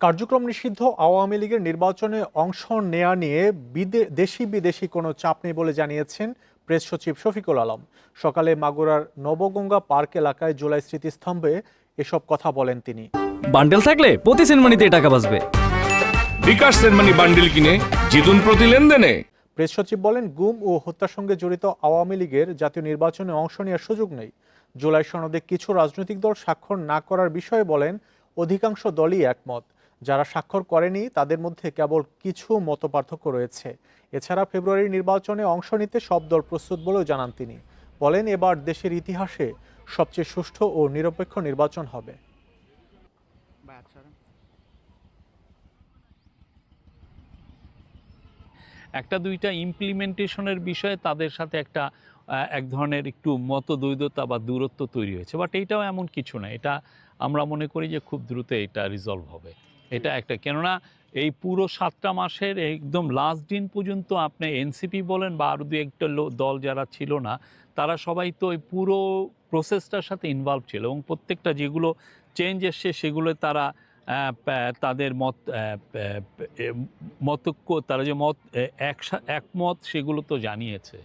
কার্যক্রম নিষিদ্ধ আওয়ামী লীগের নির্বাচনে অংশ নেয়া নিয়ে বিদে- দেশি বিদেশি কোনো চাপ নেই বলে জানিয়েছেন প্রেস সচিব শফিকুল আলম। সকালে মাগুরার নবগঙ্গা পার্ক এলাকায় জুলাই স্মৃতিস্তম্ভে এসব কথা বলেন তিনি। বান্ডেল থাকলে প্রতি সেনমানিতে টাকা বাঁচবে। বিকাশ সেনমানি বান্ডিল কিনে জিতুন প্রতি লেনদেনে। প্রেস সচিব বলেন গুম ও হত্যার সঙ্গে জড়িত আওয়ামী লীগের জাতীয় নির্বাচনে অংশ নেওয়ার সুযোগ নেই। জুলাই সনদে কিছু রাজনৈতিক দল স্বাক্ষর না করার বিষয়ে বলেন অধিকাংশ দলই একমত। যারা স্বাক্ষর করেনি, তাদের মধ্যে কেবল কিছু মতপার্থক্য রয়েছে। এছাড়া ফেব্রুয়ারির নির্বাচনে অংশ নিতে সব দল প্রস্তুত বলেও জানান তিনি। বলেন, এবার দেশের ইতিহাসে সবচেয়ে সুষ্ঠু ও নিরপেক্ষ নির্বাচন হবে। একটা দুইটা ইমপ্লিমেন্টেশনের বিষয়ে তাদের সাথে একটা এক ধরনের একটু মতদ্বৈধতা বা দূরত্ব তৈরি হয়েছে। বাট এইটাও এমন কিছু না। এটা আমরা মনে করি যে খুব দ্রুত এটা রিজলভ হবে। এটা একটা। কেননা এই পুরো সাতটা মাসের একদম লাস্ট দিন পর্যন্ত আপনি এনসিপি বলেন বা আরও দু একটা দল যারা ছিল না, তারা সবাই তো এই পুরো প্রসেসটার সাথে ইনভলভ ছিল এবং প্রত্যেকটা যেগুলো চেঞ্জ এসছে সেগুলো তারা তাদের মত মতক্য, তারা যে মত একমত সেগুলো তো জানিয়েছে।